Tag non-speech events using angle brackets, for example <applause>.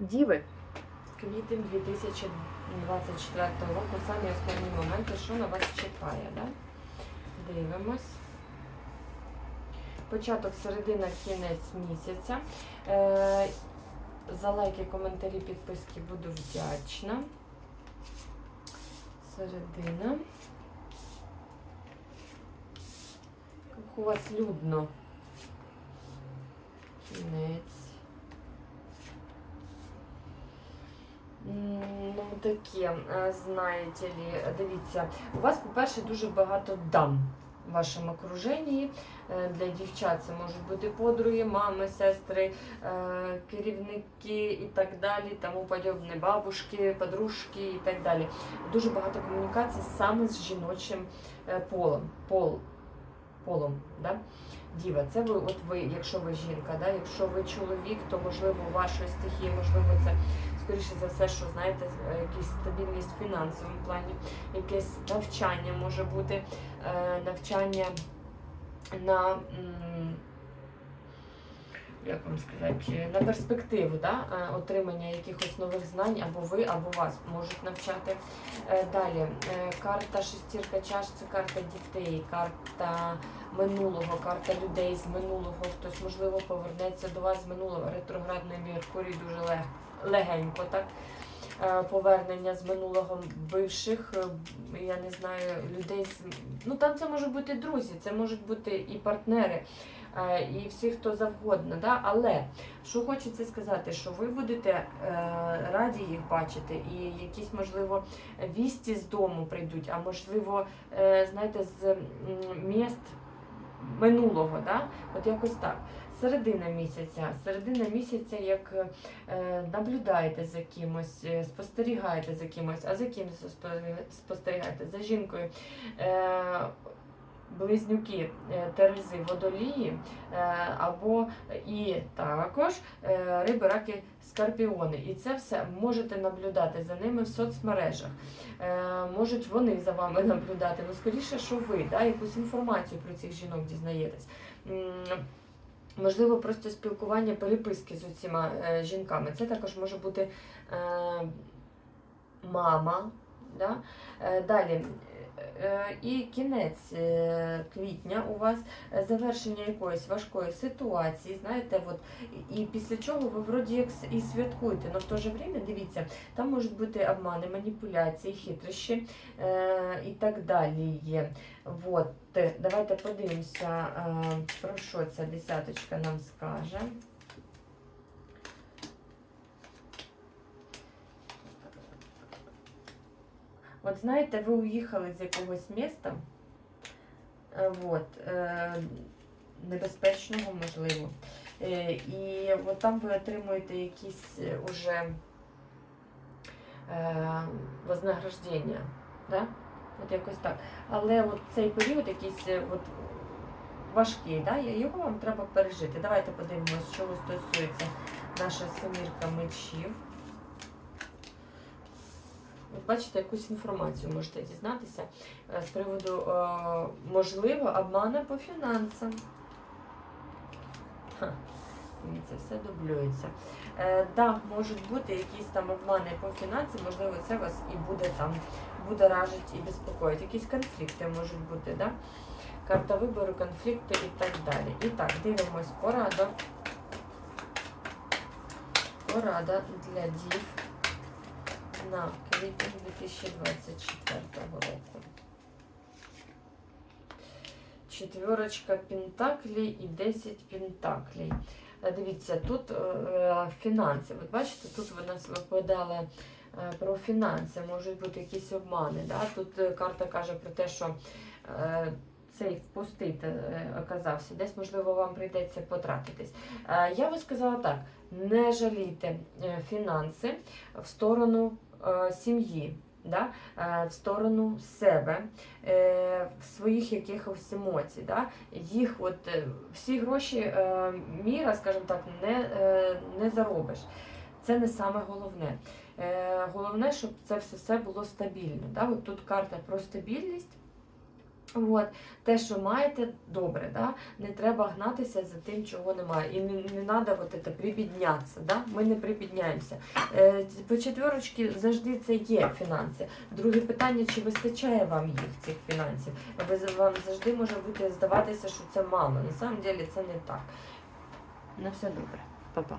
Діви. Квітень 2024 року. Самі основні моменти, що на вас чекає. Да? Дивимось. Початок, середина, кінець місяця. Е, за лайки, коментарі, підписки буду вдячна. Середина. Як у вас людно. Кінець. М, Ну, таке, е, знаєте ли, дивіться, у вас, по-перше, дуже багато дам в вашому окруженні. Е, Для дівчат це можуть бути подруги, мами, сестри, е, керівники і так далі, тому подібне, бабушки, подружки і так далі. Дуже багато комунікацій саме з жіночим полом. Пол, полом, да? Діва, це ви, от ви, якщо ви жінка, да? якщо ви чоловік, то можливо вашої стихії, можливо, це скоріше за все, що знаєте, якісь якась стабільність в фінансовому плані, якесь навчання може бути, е, навчання на. Як вам сказати, на перспективу да? е, отримання якихось нових знань або ви, або вас можуть навчати. Е, Далі е, карта шестірка чаш це карта дітей, карта минулого, карта людей з минулого. Хтось можливо повернеться до вас з минулого. Ретроградний Меркурій дуже легко легенько, так. Е, Повернення з минулого бивших, е, я не знаю, людей ну там це можуть бути друзі, це можуть бути і партнери, е, і всі, хто завгодно. Да? Але що хочеться сказати, що ви будете раді їх бачити, і якісь, можливо, вісті з дому прийдуть, а можливо, знаєте, з міст минулого, да? от якось так. Середина місяця, середина місяця, як е, наблюдаєте за кимось, е, спостерігаєте за кимось, а за ким спостерігаєте? За жінкою. Е, Близнюки Терези водолії або і також риби, раки, скорпіони. І це все можете наблюдати за ними в соцмережах. Можуть вони за вами <laughs> наблюдати. Ну, скоріше, що ви да, якусь інформацію про цих жінок дізнаєтесь. Можливо, просто спілкування, переписки з усіма е, жінками. Це також може бути е, мама. Да? Е, далі. Е, І кінець е, квітня у вас е, завершення якоїсь важкої ситуації, знаєте, от, і після чого ви вроді як і святкуєте, але в то же время, дивіться, там можуть бути обмани, маніпуляції, хитрощі і так далі. От, давайте подивимося, про що ця десяточка нам скаже. От знаєте, ви уїхали з якогось міста, е, от, е, небезпечного, можливо. Е, І от там ви отримуєте якісь уже е, вознаграждення. Да? От якось так. Але от цей період якийсь от, важкий, да? його вам треба пережити. Давайте подивимося, що стосується наша семірка мечів. Бачите, якусь інформацію можете дізнатися е, з приводу е, можливо обмана по фінансам. Ха, мені це все дублюється. Е, да, можуть бути якісь там обмани по фінансам, можливо, це вас і буде там будоражить і безпокоїть. Якісь конфлікти можуть бути, да? Карта вибору, конфлікти і так далі. І так, дивимось, порада. Порада для дів на квітень 2024 року. Четверочка пентаклей і 10 пентаклей. Е, Дивіться, тут е, фінанси. От бачите, тут ви нас випадали е, про фінанси, можуть бути якісь обмани. Да? Тут е, карта каже про те, що е, цей впустити е, оказався. Десь, можливо, вам прийдеться потратитись. Е, я би сказала так: не жалійте е, фінанси в сторону е, сім'ї. Да? е, В сторону себе, е, своїх якихось емоцій. Да? Їх от е, всі гроші е, міра, скажімо так, не, е, не заробиш. Це не саме головне. Е, Головне, щоб це все було стабільно. Да? От тут карта про стабільність. От, те, що маєте, добре, да? не треба гнатися за тим, чого немає. І не, не треба це, прибіднятися. Да? Ми не прибідняємося. Е, по четверочці завжди це є фінанси. Друге питання, чи вистачає вам їх, цих фінансів? Ви, вам завжди може бути здаватися, що це мало. На самом деле це не так. На все добре. Па-па.